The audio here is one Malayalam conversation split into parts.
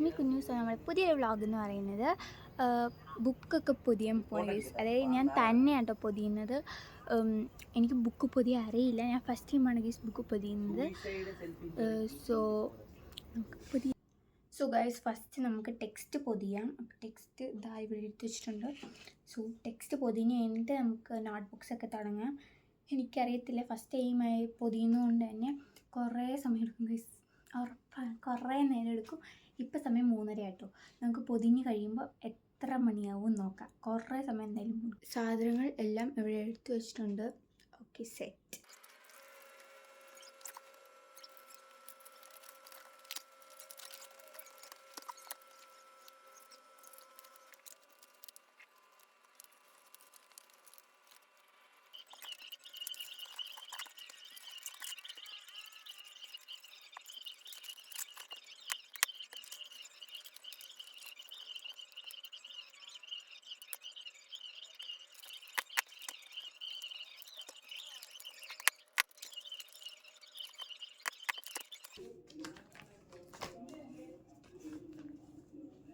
ഇസ്മി കുഞ്ഞൂസ് നമ്മുടെ പുതിയൊരു വ്ളോഗ് എന്ന് പറയുന്നത്. ബുക്കൊക്കെ പുതിയ പോയിസ് അതായത് ഞാൻ തന്നെയാണ് കേട്ടോ പൊതിയുന്നത്. എനിക്ക് ബുക്ക് പൊതിയ അറിയില്ല. ഞാൻ ഫസ്റ്റ് ടൈമാണ് ഗൈസ് ബുക്ക് പൊതിയുന്നത്. സോ നമുക്ക് പൊതിയാം. സോ ഗൈസ് ഫസ്റ്റ് നമുക്ക് ടെക്സ്റ്റ് പൊതിയാം. ടെക്സ്റ്റ് ഇതാ ഇവിടെ എടുത്ത് വെച്ചിട്ടുണ്ട്. സോ ടെക്സ്റ്റ് പൊതിഞ്ഞ് കഴിഞ്ഞിട്ട് നമുക്ക് നോട്ട് ബുക്സ് ഒക്കെ തുടങ്ങാം. എനിക്കറിയത്തില്ല ഫസ്റ്റ് ടൈമായി പൊതിയുന്നതുകൊണ്ട് തന്നെ കുറേ സമയം എടുക്കും ഗൈസ് ഉറപ്പാണ് കുറേ നേരം എടുക്കും. ഇപ്പം സമയം മൂന്നര ആട്ടോ. നമുക്ക് പൊതിഞ്ഞ് കഴിയുമ്പോൾ എത്ര മണിയാവും നോക്കാം. കുറേ സമയം എന്തായാലും സാധനങ്ങൾ എല്ലാം ഇവിടെ എടുത്തു വെച്ചിട്ടുണ്ട്. Okay set.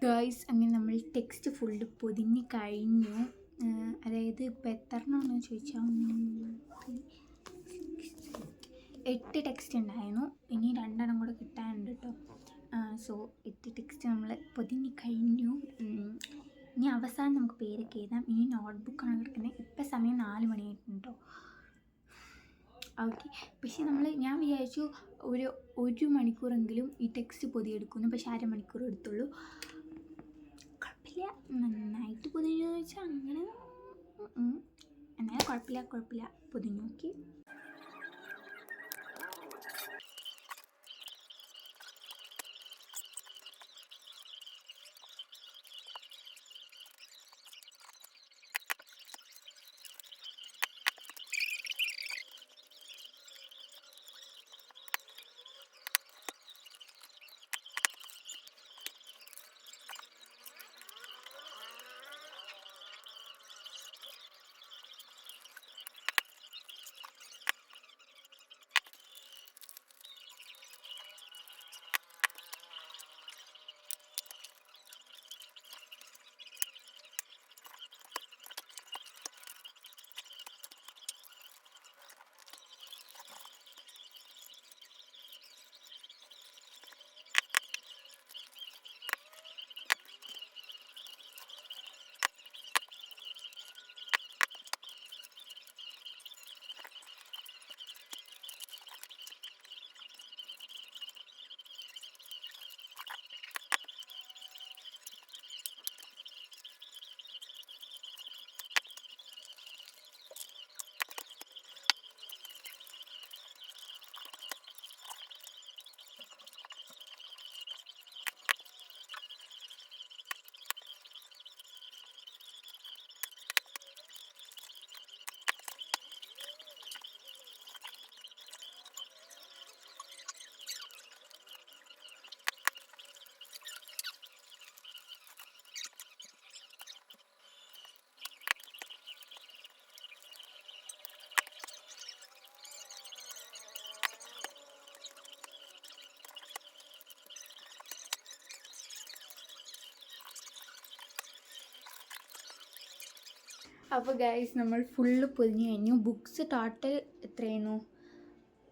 ഗേൾസ് അങ്ങനെ നമ്മൾ ടെക്സ്റ്റ് ഫുള്ള് പൊതിഞ്ഞ് കഴിഞ്ഞു. അതായത് ഇപ്പം എത്ര എണ്ണമെന്ന് ചോദിച്ചാൽ എട്ട് ടെക്സ്റ്റ് ഉണ്ടായിരുന്നു. ഇനി രണ്ടെണ്ണം കൂടെ കിട്ടാനുണ്ട് കേട്ടോ സോ എട്ട് ടെക്സ്റ്റ് നമ്മൾ പൊതിഞ്ഞ് കഴിഞ്ഞു. ഇനി അവസാനം നമുക്ക് പേരൊക്കെ എഴുതാം. ഇനി നോട്ട്ബുക്കാണ് കിടക്കുന്നത് ഇപ്പം സമയം നാല് മണിയായിട്ടുണ്ട് ഓക്കെ പക്ഷേ നമ്മൾ ഞാൻ വിചാരിച്ചു ഒരു ഒരു മണിക്കൂറെങ്കിലും ഈ ടെക്സ്റ്റ് പൊതിയെടുക്കുന്നു പക്ഷേ അരമണിക്കൂർ എടുത്തുള്ളൂ. നന്നായിട്ട് പൊതിഞ്ഞു ചോദിച്ചാൽ അങ്ങനെ. ഉം. എന്നാലും കുഴപ്പമില്ല കുഴപ്പമില്ല. പൊതിഞ്ഞു നോക്കി. അപ്പോൾ ഗൈസ് നമ്മൾ ഫുള്ള് പൊതിഞ്ഞു കഴിഞ്ഞു. ബുക്സ് ടോട്ടൽ എത്രയായിരുന്നു?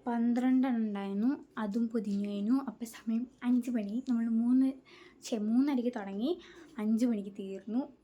പന്ത്രണ്ടെണ്ണം ഉണ്ടായിരുന്നു. അതും പൊതിഞ്ഞു കഴിഞ്ഞു. അപ്പോൾ സമയം അഞ്ച് മണി. നമ്മൾ മൂന്ന് ചെ മൂന്നരയ്ക്ക് തുടങ്ങി. അഞ്ച് മണിക്ക് തീർന്നു.